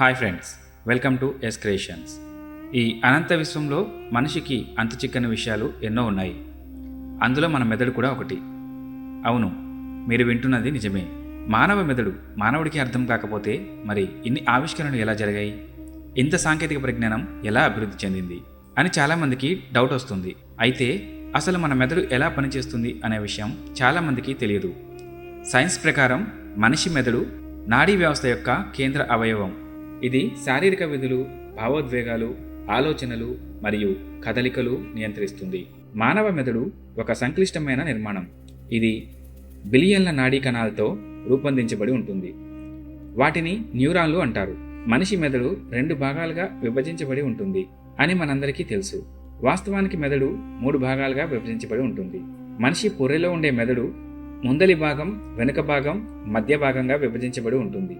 Hi friends welcome to S creations. ఈ అనంత విశ్వంలో మనిషికి అంతు చిక్కని విషయాలు ఎన్నో ఉన్నాయి. అందులో మన మెదడు కూడా ఒకటి. అవును మీరు వింటున్నది నిజమే. మానవ మెదడు మానవుడికి అర్థం కాకపోతే మరి ఇన్ని ఆవిష్కరణలు ఎలా జరిగాయి? ఇంత సాంకేతిక పరిజ్ఞానం ఎలా అభివృద్ధి చెందింది? అని చాలామందికి డౌట్ వస్తుంది. అయితే అసలు మన మెదడు ఎలా పనిచేస్తుంది అనే విషయం చాలామందికి తెలియదు. సైన్స్ ప్రకారం మనిషి మెదడు నాడీ వ్యవస్థ యొక్క కేంద్ర అవయవం. ఇది శారీరక విధులు భావోద్వేగాలు ఆలోచనలు మరియు కదలికలు నియంత్రిస్తుంది. మానవ మెదడు ఒక సంక్లిష్టమైన నిర్మాణం. ఇది బిలియన్ల నాడీ కణాలతో రూపొందించబడి ఉంటుంది. వాటిని న్యూరాన్లు అంటారు. మనిషి మెదడు రెండు భాగాలుగా విభజించబడి ఉంటుంది అని మనందరికీ తెలుసు. వాస్తవానికి మెదడు మూడు భాగాలుగా విభజించబడి ఉంటుంది. మనిషి పొర్రెలో ఉండే మెదడు ముందలి భాగం వెనుక భాగం మధ్య భాగంగా విభజించబడి ఉంటుంది.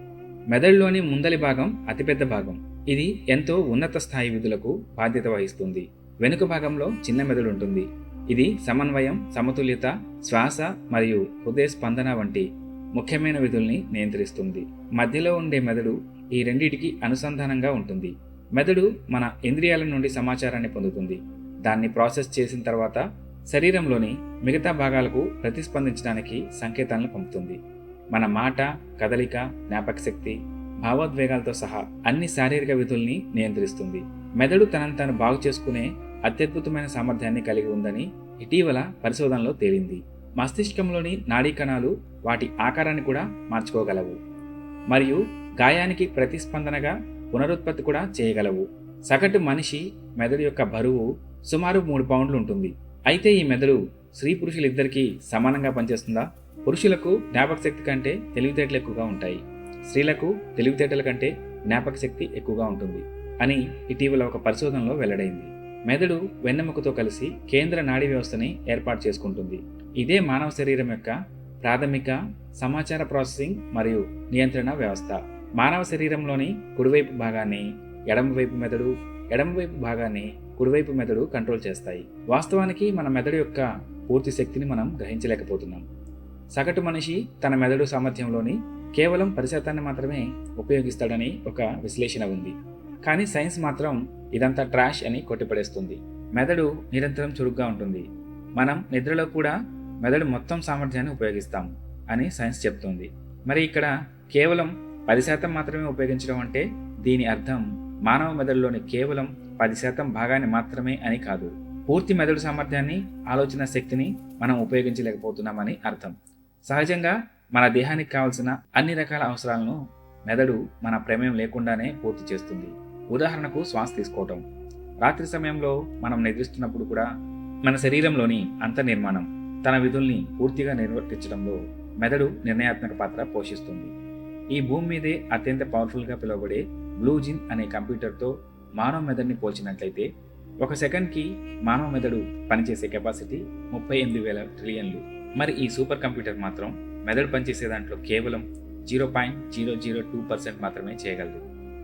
మెదడులోని ముందలి భాగం అతిపెద్ద భాగం. ఇది ఎంతో ఉన్నత స్థాయి విధులకు బాధ్యత వహిస్తుంది. వెనుక భాగంలో చిన్న మెదడు ఉంటుంది ఇది సమన్వయం సమతుల్యత శ్వాస మరియు హృదయ స్పందన వంటి ముఖ్యమైన విధుల్ని నియంత్రిస్తుంది. మధ్యలో ఉండే మెదడు ఈ రెండిటికి అనుసంధానంగా ఉంటుంది. మెదడు మన ఇంద్రియాల నుండి సమాచారాన్ని పొందుతుంది. దాన్ని ప్రాసెస్ చేసిన తర్వాత శరీరంలోని మిగతా భాగాలకు ప్రతిస్పందించడానికి సంకేతాలను పంపుతుంది. మన మాట కదలిక జ్ఞాపక శక్తి భావోద్వేగాలతో సహా అన్ని శారీరక విధుల్ని నియంత్రిస్తుంది. మెదడు తనను తాను బాగు చేసుకునే అత్యద్భుతమైన సామర్థ్యాన్ని కలిగి ఉందని ఇటీవల పరిశోధనలో తేలింది. మస్తిష్కంలోని నాడీ కణాలు వాటి ఆకారాన్ని కూడా మార్చుకోగలవు. మరియు గాయానికి ప్రతిస్పందనగా పునరుత్పత్తి కూడా చేయగలవు. సగటు మనిషి మెదడు యొక్క బరువు సుమారు మూడు పౌండ్లు ఉంటుంది. అయితే ఈ మెదడు స్త్రీ పురుషులిద్దరికీ సమానంగా పనిచేస్తుందా? పురుషులకు జ్ఞాపక శక్తి కంటే తెలివితేటలు ఎక్కువగా ఉంటాయి. స్త్రీలకు తెలివితేటల కంటే జ్ఞాపక శక్తి ఎక్కువగా ఉంటుంది అని ఇటీవల ఒక పరిశోధనలో వెల్లడైంది. మెదడు వెన్నెముకతో కలిసి కేంద్ర నాడీ వ్యవస్థని ఏర్పాటు చేసుకుంటుంది. ఇదే మానవ శరీరం యొక్క ప్రాథమిక సమాచార ప్రాసెసింగ్ మరియు నియంత్రణ వ్యవస్థ. మానవ శరీరంలోని కుడివైపు భాగాన్ని ఎడమవైపు మెదడు ఎడమవైపు భాగాన్ని కుడివైపు మెదడు కంట్రోల్ చేస్తాయి. వాస్తవానికి మన మెదడు యొక్క పూర్తి శక్తిని మనం గ్రహించలేకపోతున్నాం. సగటు మనిషి తన మెదడు సామర్థ్యంలోని కేవలం పది శాతాన్ని మాత్రమే ఉపయోగిస్తాడని ఒక విశ్లేషణ ఉంది. కానీ సైన్స్ మాత్రం ఇదంతా ట్రాష్ అని కొట్టిపడేస్తుంది. మెదడు నిరంతరం చురుగ్గా ఉంటుంది. మనం నిద్రలో కూడా మెదడు మొత్తం సామర్థ్యాన్ని ఉపయోగిస్తాం అని సైన్స్ చెప్తుంది. మరి ఇక్కడ కేవలం పది శాతం మాత్రమే ఉపయోగించడం అంటే దీని అర్థం మానవ మెదడులోని కేవలం పది శాతం భాగాన్ని మాత్రమే అని కాదు. పూర్తి మెదడు సామర్థ్యాన్ని ఆలోచన శక్తిని మనం ఉపయోగించలేకపోతున్నామని అర్థం. సహజంగా మన దేహానికి కావాల్సిన అన్ని రకాల అవసరాలను మెదడు మన ప్రమేయం లేకుండానే పూర్తి చేస్తుంది. ఉదాహరణకు శ్వాస తీసుకోవటం. రాత్రి సమయంలో మనం నిద్రిస్తున్నప్పుడు కూడా మన శరీరంలోని అంత నిర్మాణం తన విధుల్ని పూర్తిగా నిర్వర్తించడంలో మెదడు నిర్ణయాత్మక పాత్ర పోషిస్తుంది. ఈ భూమి మీదే అత్యంత పవర్ఫుల్గా పిలువబడే బ్లూ జిన్ అనే కంప్యూటర్తో మానవ మెదడుని పోల్చినట్లయితే ఒక సెకండ్కి మానవ మెదడు పనిచేసే కెపాసిటీ ముప్పై ఎనిమిది వేల ట్రిలియన్లు. మరి ఈ సూపర్ కంప్యూటర్ మాత్రం మెదడు పనిచేసే దాంట్లో కేవలం zero point zero zero two percent మాత్రమే చేయగలదు.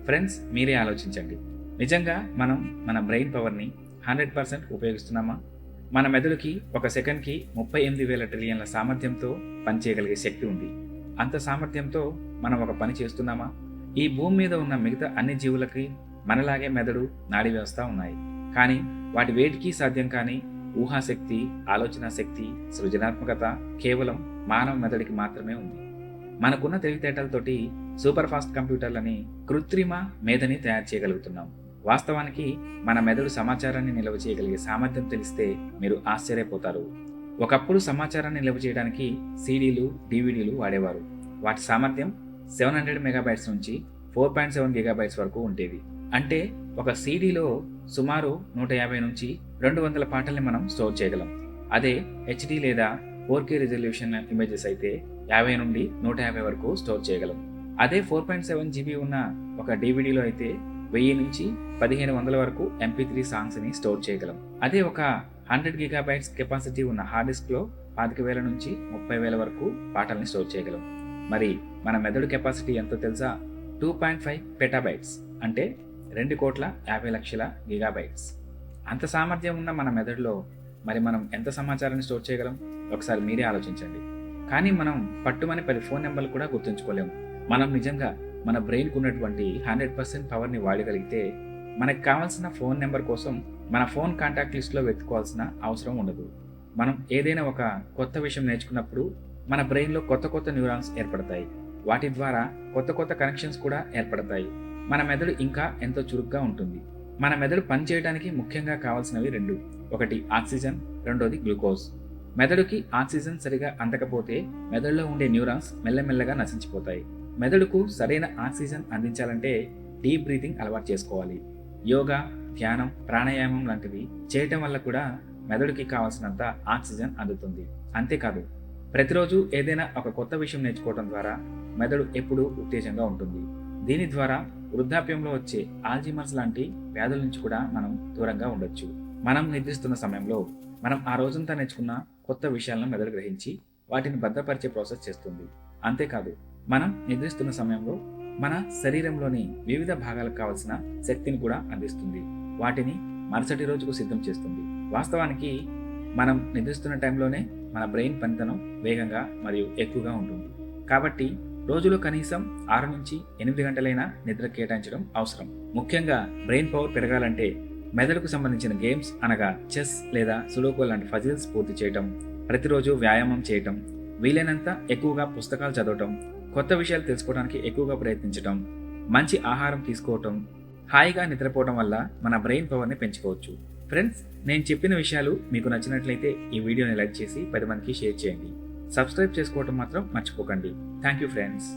ఫ్రెండ్స్ మీరే ఆలోచించండి. నిజంగా మనం మన బ్రెయిన్ పవర్ని హండ్రెడ్ పర్సెంట్ ఉపయోగిస్తున్నామా? మన మెదడుకి ఒక సెకండ్కి ముప్పై ఎనిమిది వేల ట్రిలియన్ల సామర్థ్యంతో పనిచేయగలిగే శక్తి ఉంది. అంత సామర్థ్యంతో మనం ఒక పని చేస్తున్నామా? ఈ భూమి మీద ఉన్న మిగతా అన్ని జీవులకి మనలాగే మెదడు నాడీ వ్యవస్థ ఉన్నాయి. కానీ వాటి వేటికి సాధ్యం కానీ ఊహాశక్తి ఆలోచన శక్తి సృజనాత్మకత కేవలం మానవ మెదడికి మాత్రమే ఉంది. మనకున్న తెలివితేటలతోటి సూపర్ ఫాస్ట్ కంప్యూటర్లని కృత్రిమ మేధని తయారు చేయగలుగుతున్నాం. వాస్తవానికి మన మెదడు సమాచారాన్ని నిల్వ చేయగలిగే సామర్థ్యం తెలిస్తే మీరు ఆశ్చర్యపోతారు. ఒకప్పుడు సమాచారాన్ని నిల్వ చేయడానికి సీడీలు డివిడీలు వాడేవారు. వాటి సామర్థ్యం సెవెన్ హండ్రెడ్ మెగాబైట్స్ నుంచి ఫోర్ పాయింట్ సెవెన్ గిగాబైట్స్ వరకు ఉండేవి. అంటే ఒక సీడీలో సుమారు నూట యాభై నుంచి రెండు వందల పాటల్ని మనం స్టోర్ చేయగలం. అదే హెచ్డి లేదా ఫోర్ కే రిజల్యూషన్ ఇమేజెస్ అయితే యాభై నుండి నూట యాభై వరకు స్టోర్ చేయగలం. అదే ఫోర్ పాయింట్ సెవెన్ జీబీ ఉన్న ఒక డివిడీలో అయితే వెయ్యి నుంచి పదిహేను వందల వరకు ఎంపీ త్రీ సాంగ్స్ని స్టోర్ చేయగలం. అదే ఒక హండ్రెడ్ గిగాబైట్స్ కెపాసిటీ ఉన్న హార్డ్ డిస్క్లో పాతిక వేల నుంచి ముప్పై వేల వరకు పాటల్ని స్టోర్ చేయగలం. మరి మన మెదడు కెపాసిటీ ఎంతో తెలుసా? టూ పాయింట్ ఫైవ్ పెటాబైట్స్ అంటే రెండు కోట్ల యాభై లక్షల గిగాబైట్స్ అంత సామర్థ్యం ఉన్న మన మెదడులో మరి మనం ఎంత సమాచారాన్ని స్టోర్ చేయగలం? ఒకసారి మీరే ఆలోచించండి. కానీ మనం పట్టుమని పది ఫోన్ నెంబర్లు కూడా గుర్తుంచుకోలేము మనం నిజంగా మన బ్రెయిన్కు ఉన్నటువంటి హండ్రెడ్ పర్సెంట్ పవర్ని వాడగలిగితే మనకు కావాల్సిన ఫోన్ నెంబర్ కోసం మన ఫోన్ కాంటాక్ట్ లిస్ట్లో వెతుకోవాల్సిన అవసరం ఉండదు. మనం ఏదైనా ఒక కొత్త విషయం నేర్చుకున్నప్పుడు మన బ్రెయిన్లో కొత్త కొత్త న్యూరాన్స్ ఏర్పడతాయి. వాటి ద్వారా కొత్త కొత్త కనెక్షన్స్ కూడా ఏర్పడతాయి. మన మెదడు ఇంకా ఎంతో చురుగ్గా ఉంటుంది. మన మెదడు పనిచేయడానికి ముఖ్యంగా కావాల్సినవి రెండు. ఒకటి ఆక్సిజన్ రెండోది గ్లూకోజ్. మెదడుకి ఆక్సిజన్ సరిగా అందకపోతే మెదడులో ఉండే న్యూరాన్స్ మెల్లమెల్లగా నశించిపోతాయి. మెదడుకు సరైన ఆక్సిజన్ అందించాలంటే డీప్ బ్రీతింగ్ అలవాటు చేసుకోవాలి. యోగా ధ్యానం ప్రాణాయామం లాంటివి చేయటం వల్ల కూడా మెదడుకి కావాల్సినంత ఆక్సిజన్ అందుతుంది. అంతేకాదు ప్రతిరోజు ఏదైనా ఒక కొత్త విషయం నేర్చుకోవడం ద్వారా మెదడు ఎప్పుడూ ఉత్తేజంగా ఉంటుంది. దీని ద్వారా వృద్ధాప్యంలో వచ్చే ఆల్జిమర్స్ లాంటి వ్యాధుల నుంచి కూడా మనం దూరంగా ఉండొచ్చు. మనం నిద్రిస్తున్న సమయంలో మనం ఆ రోజంతా నేర్చుకున్న కొత్త విషయాలను మెదడు గ్రహించి వాటిని భద్రపరిచే ప్రాసెస్ చేస్తుంది. అంతేకాదు మనం నిద్రిస్తున్న సమయంలో మన శరీరంలోని వివిధ భాగాలకు కావలసిన శక్తిని కూడా అందిస్తుంది. వాటిని మరుసటి రోజుకు సిద్ధం చేస్తుంది. వాస్తవానికి మనం నిద్రిస్తున్న టైంలోనే మన బ్రెయిన్ పనితనం వేగంగా మరియు ఎక్కువగా ఉంటుంది. కాబట్టి రోజులో కనీసం ఆరు నుంచి ఎనిమిది గంటలైనా నిద్ర కేటాయించడం అవసరం. ముఖ్యంగా బ్రెయిన్ పవర్ పెరగాలంటే మెదడుకు సంబంధించిన గేమ్స్ అనగా చెస్ లేదా సుడోకో లాంటి ఫజిల్స్ పూర్తి చేయటం ప్రతిరోజు వ్యాయామం చేయటం వీలైనంత ఎక్కువగా పుస్తకాలు చదవటం కొత్త విషయాలు తెలుసుకోవడానికి ఎక్కువగా ప్రయత్నించటం మంచి ఆహారం తీసుకోవటం హాయిగా నిద్రపోవడం వల్ల మన బ్రెయిన్ పవర్ని పెంచుకోవచ్చు. ఫ్రెండ్స్ నేను చెప్పిన విషయాలు మీకు నచ్చినట్లయితే ఈ వీడియోని లైక్ చేసి పది మందికి షేర్ చేయండి. సబ్స్క్రైబ్ చేసుకోవటం మాత్రం మర్చిపోకండి. Thank you friends